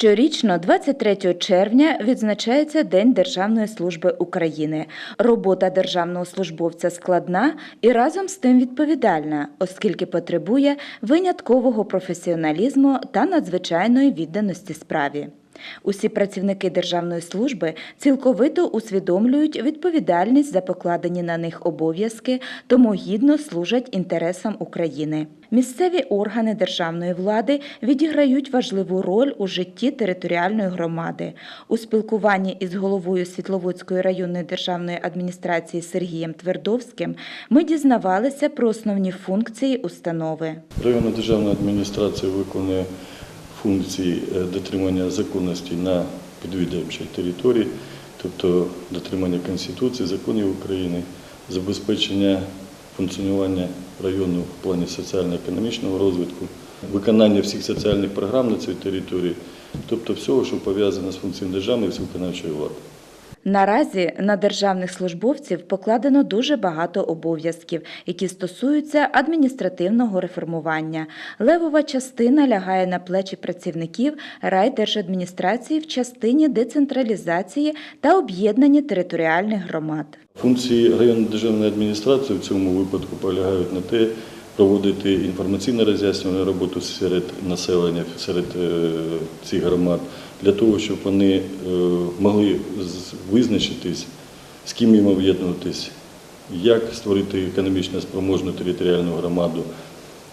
Щорічно, 23 червня, відзначається День Державної служби України. Робота державного службовця складна і разом з тим відповідальна, оскільки потребує виняткового професіоналізму та надзвичайної відданості справі. Усі працівники державної служби цілковито усвідомлюють відповідальність за покладені на них обов'язки, тому гідно служать інтересам України. Місцеві органи державної влади відіграють важливу роль у житті територіальної громади. У спілкуванні із головою Світловодської районної державної адміністрації Сергієм Твердовським ми дізнавалися про основні функції установи. Районна державна адміністрація виконує функції е, дотримання законності на підвідомчій території, тобто дотримання Конституції, законів України, забезпечення функціонування району в плані соціально-економічного розвитку, виконання всіх соціальних програм на цій території, тобто всього, що пов'язано з функцією державної і виконавчої влади. Наразі на державних службовців покладено дуже багато обов'язків, які стосуються адміністративного реформування. Левова частина лягає на плечі працівників райдержадміністрації в частині децентралізації та об'єднання територіальних громад. Функції районної державної адміністрації в цьому випадку полягають на те, проводити інформаційно роз'яснювальну роботу серед населення, серед е, цих громад, для того, щоб вони е, могли визначитись, з ким їм об'єднуватись, як створити економічно спроможну територіальну громаду.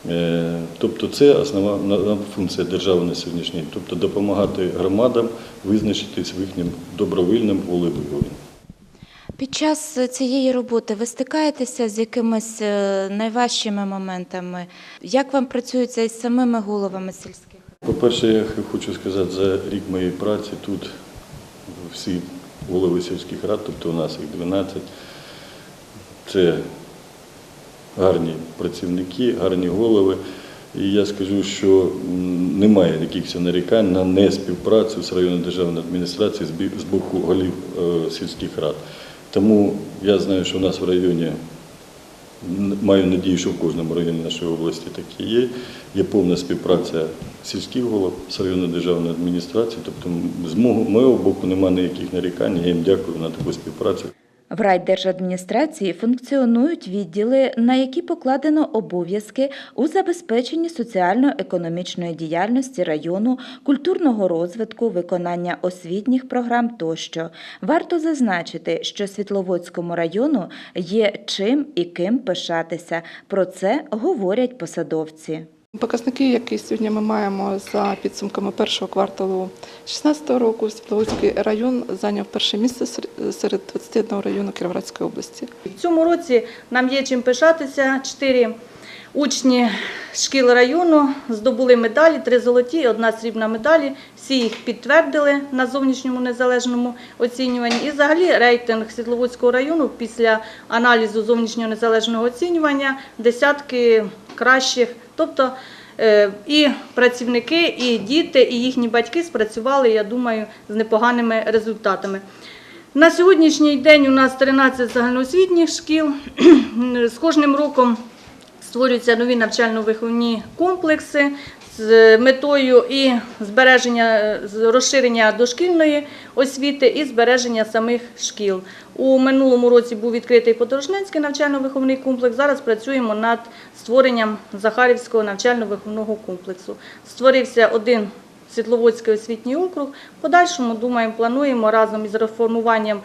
Е, Тобто це основна функція держави на сьогоднішній тобто допомагати громадам визначитись в їхнім добровільним волевиявленні. Під час цієї роботи ви стикаєтеся з якимись е, найважчими моментами? Як вам працюється із самими головами сільських? По-перше, я хочу сказати, за рік моєї праці тут всі голови сільських рад, тобто у нас їх 12, це гарні працівники, гарні голови. І я скажу, що немає якихось нарікань на неспівпрацю з районною державною адміністрацією з боку голів е, сільських рад. Тому я знаю, що в нас в районі Маю надію, що в кожному районі нашої області такі є. Є повна співпраця сільських голов з районною державною адміністрацією. Тобто з мого моєго боку немає ніяких нарікань. Я їм дякую на таку співпрацю. В райдержадміністрації функціонують відділи, на які покладено обов'язки у забезпеченні соціально-економічної діяльності району, культурного розвитку, виконання освітніх програм тощо. Варто зазначити, що Світловодському району є чим і ким пишатися. Про це говорять посадовці. Показники, які сьогодні ми маємо за підсумками першого кварталу 2016 року, Світловодський район зайняв перше місце сер- серед 21 району Кіровоградської області. В цьому році нам є чим пишатися. Чотири учні шкіл району здобули медалі, три золоті, і одна срібна медалі. Всі їх підтвердили на зовнішньому незалежному оцінюванні. І взагалі рейтинг Світловодського району після аналізу зовнішнього незалежного оцінювання десятки кращих. Тобто е, і працівники, і діти, і їхні батьки спрацювали, я думаю, з непоганими результатами. На сьогоднішній день у нас 13 загальноосвітніх шкіл. З кожним роком створюються нові навчально-виховні комплекси з метою і збереження розширення дошкільної освіти і збереження самих шкіл. У минулому році був відкритий Подорожненський навчально-виховний комплекс. Зараз працюємо над створенням Захарівського навчально-виховного комплексу. Створився один Світловодський освітній округ. Подальшому думаємо, плануємо разом із реформуванням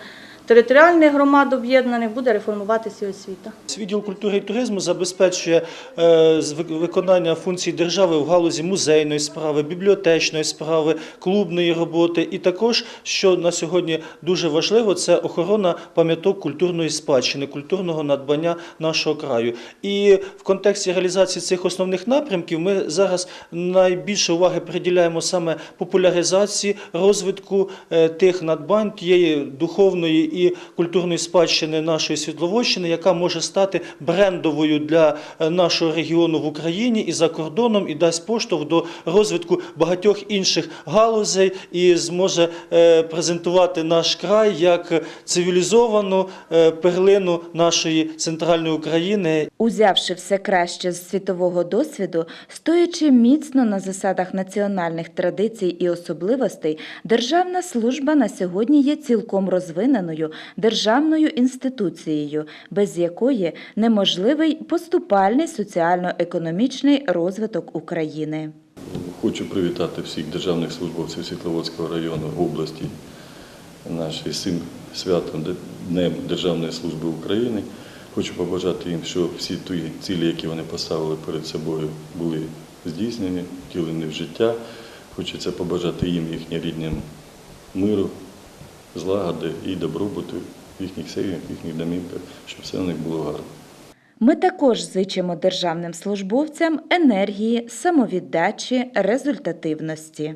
територіальних громад об'єднаних буде реформуватися освіта. Відділ культури і туризму забезпечує е, виконання функцій держави в галузі музейної справи, бібліотечної справи, клубної роботи. І також, що на сьогодні дуже важливо, це охорона пам'яток культурної спадщини, культурного надбання нашого краю. І в контексті реалізації цих основних напрямків ми зараз найбільше уваги приділяємо саме популяризації, розвитку е, тих надбань, тієї духовної і культурної спадщини нашої Світловодщини, яка може стати брендовою для е, нашого регіону в Україні і за кордоном, і дасть поштовх до розвитку багатьох інших галузей і зможе е, презентувати наш край як цивілізовану е, перлину нашої центральної України. Узявши все краще з світового досвіду, стоячи міцно на засадах національних традицій і особливостей, державна служба на сьогодні є цілком розвиненою державною інституцією, без якої неможливий поступальний соціально-економічний розвиток України. Хочу привітати всіх державних службовців Світловодського району області нашої з цим святом Днем Державної служби України. Хочу побажати їм, щоб всі ті цілі, які вони поставили перед собою, були здійснені, втілені в життя. Хочеться побажати їм, їхнім рідним миру, злагоди і добробуту в їхніх сім'ях, в їхніх домівках, щоб все у них було гарно. Ми також зичимо державним службовцям енергії, самовіддачі, результативності.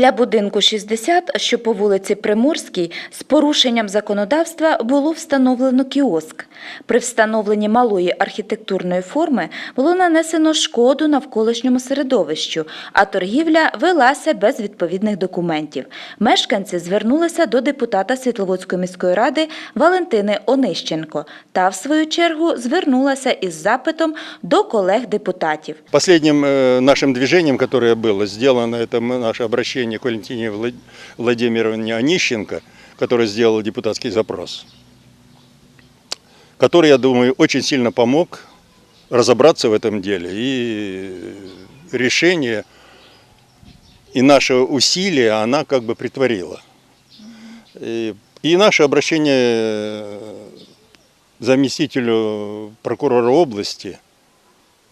Біля будинку 60, що по вулиці Приморській, з порушенням законодавства було встановлено кіоск. При встановленні малої архітектурної форми було нанесено шкоду навколишньому середовищу, а торгівля велася без відповідних документів. Мешканці звернулися до депутата Світловодської міської ради Валентини Онищенко та, в свою чергу, звернулася із запитом до колег-депутатів. Последним э, нашим движением, которое было сделано, это мы- наше обращение к Валентине Влад- Владимировне Онищенко, которая сделала депутатский запрос, который, я думаю, очень сильно помог разобраться в этом деле. И решение, и наше усилие она как бы притворила. И, и наше обращение заместителю прокурора области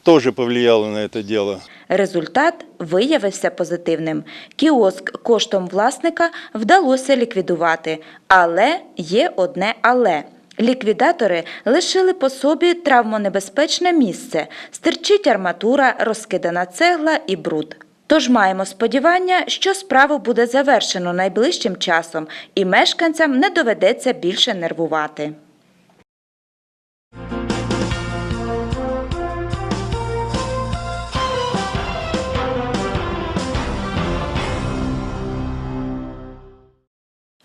тоже повлияло на это дело. Результат виявився позитивним. Кіоск коштом власника вдалося ліквідувати. Але є одне але. Ліквідатори лишили по собі травмонебезпечне місце, стирчить арматура, розкидана цегла і бруд. Тож маємо сподівання, що справу буде завершено найближчим часом і мешканцям не доведеться більше нервувати.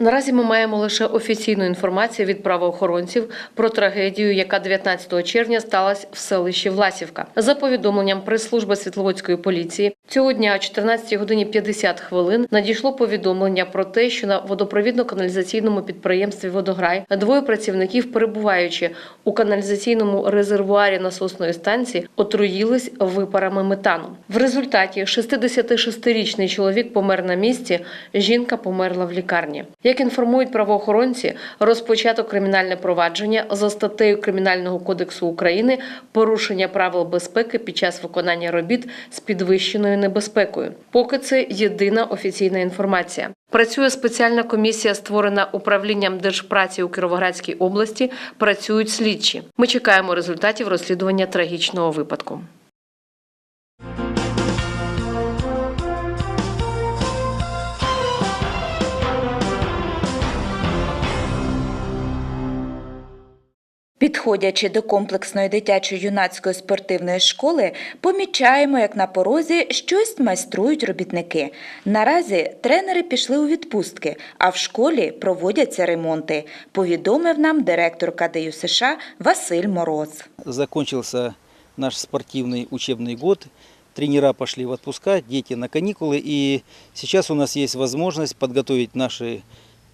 Наразі ми маємо лише офіційну інформацію від правоохоронців про трагедію, яка 19 червня сталася в селищі Власівка. За повідомленням прес-служби Світловодської поліції, цього дня о 14 годині 50 хвилин надійшло повідомлення про те, що на водопровідно-каналізаційному підприємстві Водограй двоє працівників, перебуваючи у каналізаційному резервуарі насосної станції, отруїлись випарами метану. В результаті 66-річний чоловік помер на місці, жінка померла в лікарні. Як інформують правоохоронці, розпочато кримінальне провадження за статтею Кримінального кодексу України порушення правил безпеки під час виконання робіт з підвищеною небезпекою. Поки це єдина офіційна інформація. Працює спеціальна комісія, створена управлінням держпраці у Кіровоградській області. Працюють слідчі. Ми чекаємо результатів розслідування трагічного випадку. Підходячи до комплексної дитячо-юнацької спортивної школи, помічаємо, як на порозі щось майструють робітники. Наразі тренери пішли у відпустки, а в школі проводяться ремонти, повідомив нам директор КДЮ США Василь Мороз. закончился наш спортивный учебный год. Тренера пошли в отпуска, дети на каникулы. И сейчас у нас есть возможность подготовить наши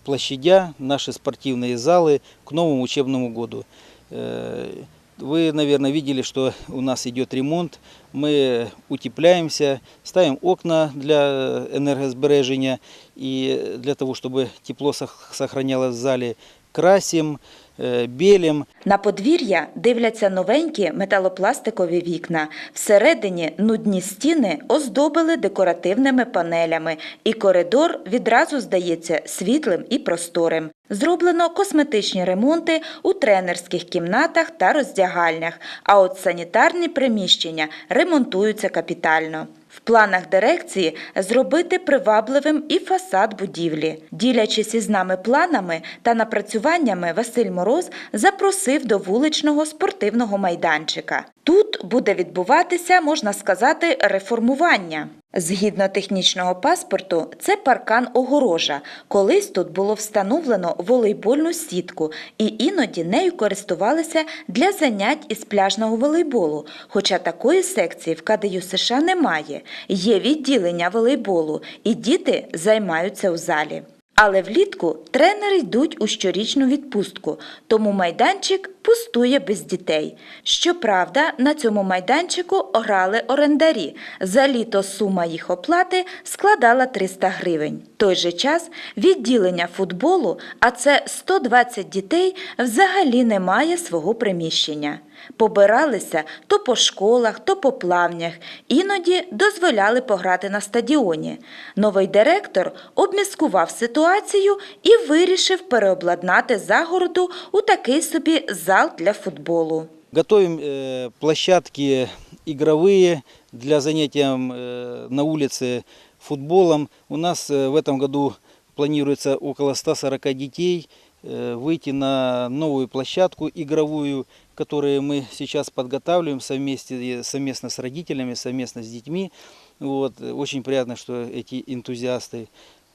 площадя, наши спортивные залы к новому учебному году. Э, Вы, наверное, видели, что у нас идет ремонт. Мы утепляемся, ставим окна для энергосбережения и для того, чтобы тепло сох- сохранялось в зале, красим, э. На подвір'я дивляться новенькі металопластикові вікна. Всередині нудні стіни оздобили декоративними панелями, і коридор відразу здається світлим і просторим. Зроблено косметичні ремонти у тренерських кімнатах та роздягальнях, а от санітарні приміщення ремонтуються капітально. В планах дирекції зробити привабливим і фасад будівлі. Ділячись із нами планами та напрацюваннями, Василь Мороз запросив до вуличного спортивного майданчика. Тут буде відбуватися, можна сказати, реформування. Згідно технічного паспорту, це паркан огорожа. Колись тут було встановлено волейбольну сітку, і іноді нею користувалися для занять із пляжного волейболу. Хоча такої секції в КДЮ США немає. Є відділення волейболу, і діти займаються у залі. Але влітку тренери йдуть у щорічну відпустку, тому майданчик пустує без дітей. Щоправда, на цьому майданчику грали орендарі. За літо сума їх оплати складала 300 гривень. В той же час відділення футболу, а це 120 дітей, взагалі не має свого приміщення. Побиралися то по школах, то по плавнях, іноді дозволяли пограти на стадіоні. Новий директор обміскував ситуацію і вирішив переобладнати загороду у такий собі зал для футболу. Готовим э, площадки игровые для занятия э, на улице футболом. У нас э, в этом году планируется около 140 детей э, выйти на новую площадку игровую, которую мы сейчас подготавливаем совместе, совместно с родителями, совместно с детьми. Вот. Очень приятно, что эти энтузиасты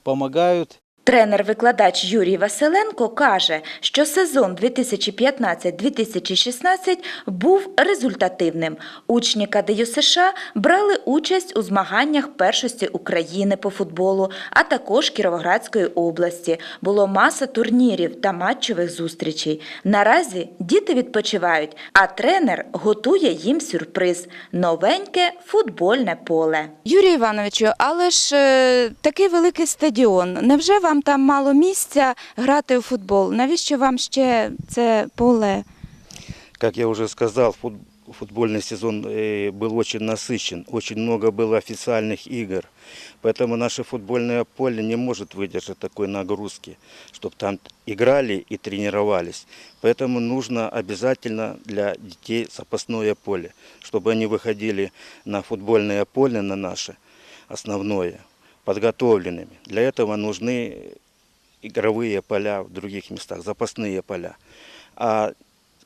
помогают. Тренер-викладач Юрій Василенко каже, що сезон 2015-2016 був результативним. Учні КДЮ США брали участь у змаганнях першості України по футболу, а також Кіровоградської області. Було маса турнірів та матчових зустрічей. Наразі діти відпочивають, а тренер готує їм сюрприз новеньке футбольне поле. Юрію Івановичу, але ж е, такий великий стадіон. Невже вам там мало місця грати у футбол? Навіщо вам ще це поле? Как я уже сказал, фут- футбольный сезон э, был очень насыщен, очень много было официальных игр. Поэтому наше футбольное поле не может выдержать такой нагрузки, чтобы там играли и тренировались. Поэтому нужно обязательно для детей запасное поле, чтобы они выходили на футбольное поле, на наше основное, подготовленными. Для этого нужны игровые поля в других местах, запасные поля. А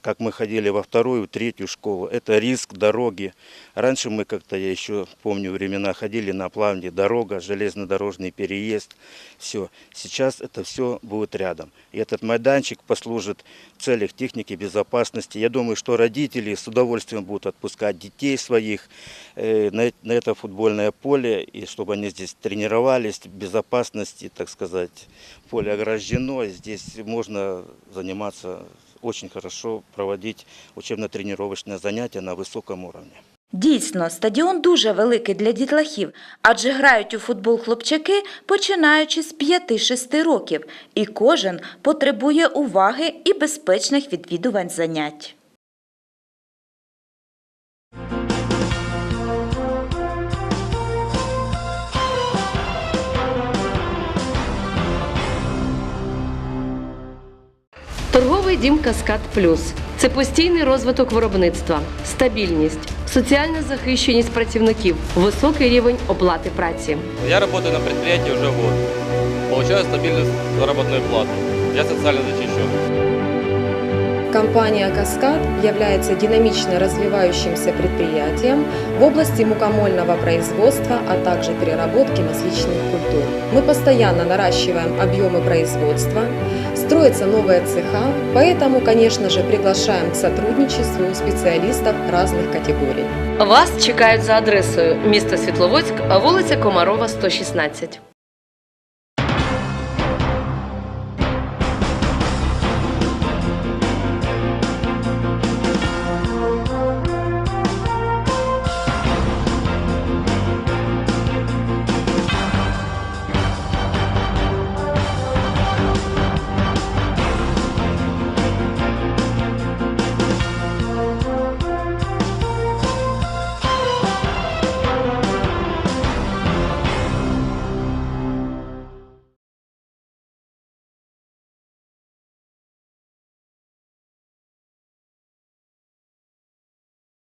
как мы ходили во вторую, третью школу, это риск дороги. Раньше мы как-то, я еще помню времена, ходили на плавне, дорога, железнодорожный переезд, все. Сейчас это все будет рядом. И этот майданчик послужит в целях техники безопасности. Я думаю, что родители с удовольствием будут отпускать детей своих э, на, это футбольное поле, и чтобы они здесь тренировались безопасности, так сказать. Поле ограждено, здесь можно заниматься очень хорошо проводить учебно-тренировочные занятия на высоком уровне. Дійсно, стадіон дуже великий для дітлахів, адже грають у футбол хлопчаки, починаючи з 5-6 років, і кожен потребує уваги і безпечних відвідувань занять. Торговий дім Каскад Плюс це постійний розвиток виробництва, стабільність, соціальна захищеність працівників, високий рівень оплати праці. Я работаю на предприятии уже год. Получаю стабильную заработную плату. Я социально защищен. Компания «Каскад» является динамично развивающимся предприятием в области мукомольного производства, а также переработки масличных культур. Мы постоянно наращиваем объемы производства, строятся новые цеха, поэтому, конечно же, приглашаем к сотрудничеству специалистов разных категорий. Вас чекають за адресою місто Світловодськ, вулиця Комарова, 116.